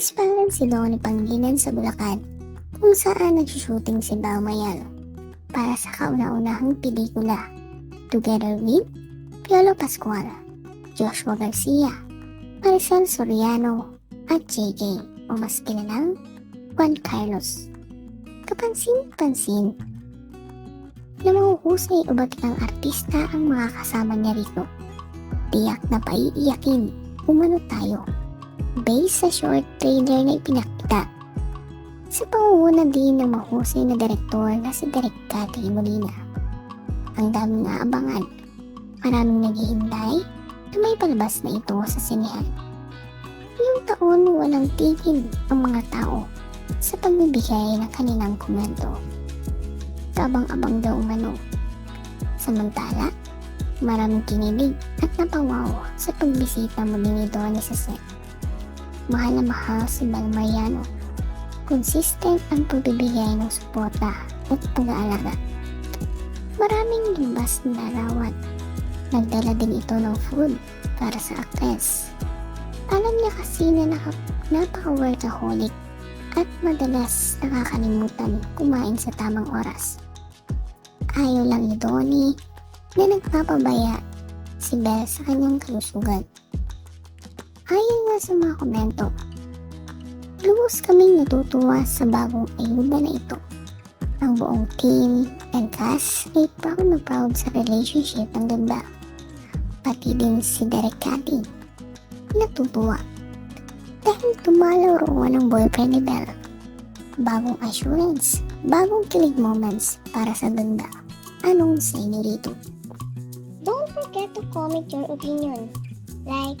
Ispalan si Donnie Pangilinan sa Bulacan kung saan nagsushooting si Bao Mayal para sa kauna-unahang pelikula together with Piolo Pascual, Joshua Garcia, Maricel Soriano at JJ o mas kilalang Juan Carlos. Kapansin-pansin na mahuhusay ubat ng artista ang mga kasama niya rito. Tiyak na paiiyakin umano tayo based sa short trailer na ipinakita. Sa pangunguna din ng mahusay na direktor na si Direk Cathy Molina. Ang daming naabangan. Maraming naghihintay na may palabas na ito sa sinehan. Yung taon walang tigil ang mga tao sa pagbibigay ng kanilang komento. Tabang-abang daw umano. Samantala, maraming kinilig at napawaw sa pagbisita muli ni Donnie sa set. Mahal na mahal si Bal Mariano. Consistent ang pagbibigay ng suporta at pag-aalaga. Maraming limbas na larawan. Nagdala din ito ng food para sa actress. Alam niya kasi na napaka-workaholic at madalas nakakalimutan kumain sa tamang oras. Ayaw lang ni Donnie na nagpapabaya si Belle sa kanyang kalusugan. Nga sa mga komento, lubos kaming natutuwa sa bagong ayuda na ito. Ang buong team and cast ay proud na proud sa relationship ng ganda. Pati din si Derek Cathy. Natutuwa. Dahil tumalaw roon ang boyfriend ni Belle. Bagong assurance, bagong kilig moments para sa ganda. Anong sa inyo rito? Don't forget to comment your opinion. Like,